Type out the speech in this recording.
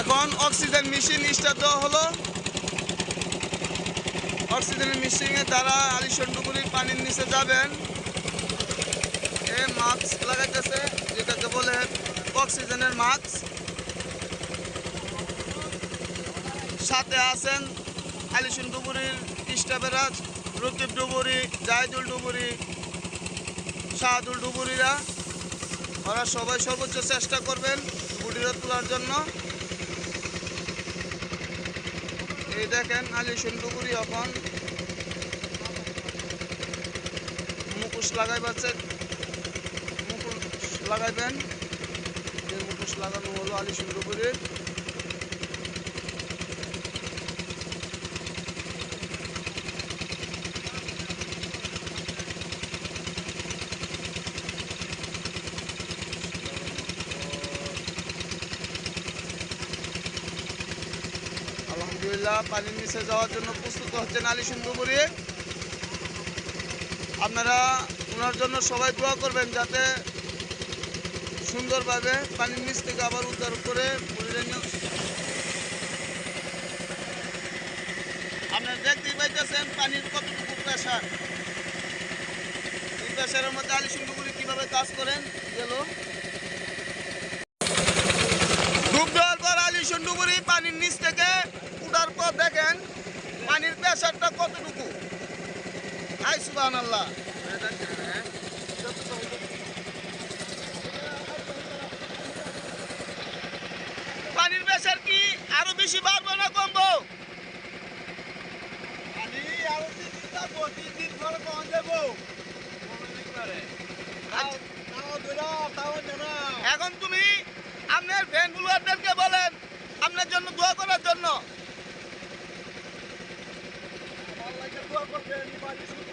এখন oxygen machine start দেওয়া হলো। অক্সিজেনের মেশিনে তারা আলিশন ডুবুরির পানির নিচে যাবেন। এ মাস্ক লাগাইতেছে, যেটাকে বলে অক্সিজেনের মাস্ক। সাথে আছেন আলিশন ডুবুরির স্টাফেরা রকিব ডুবুরি, জাহিদুল ডুবুরি, শাহাদুল ডুবুরিরা। ওরা সবাই সর্বোচ্চ চেষ্টা করবেন বুড়িরা তোলার জন্য। এই দেখেন, আলি সুন্দরগুড়ি এখন। মুখোশ লাগাই পাচ্ছে মুখোশ লাগাইবেন। মুখোশ লাগানো হলো আলি ডুবুরির আলহামদুলিল্লাহ পানির নিচে যাওয়ার জন্য প্রস্তুত হচ্ছেন আলী সুন্দরপুরি আপনারা ওনার জন্য সবাই দোয়া করবেন যাতে সুন্দরভাবে পানির নিচ থেকে আবার উদ্ধার করে আপনারা দেখতেই পাইতেছেন পানির কতটুকু প্রেশার। এই প্রেশারের মধ্যে আলী সুন্দরপুরি কীভাবে কাজ করেন, গেল। ডুব দেওয়ার পর আলী সুন্দরপুরি পানির নিচ থেকে উঠার পর দেখেন পানির প্রেশারটা কতটুকু? হাই সুবাহ আল্লাহ পানির প্রেশার কি আরও বেশি বাড়বো না কমবো? জানা। এখন তুমি আপনার ফ্যান বলেন আপনার জন্য দোয়া করার জন্য। আমার লাগে দোয়া করবেন, এই পানি শুট করে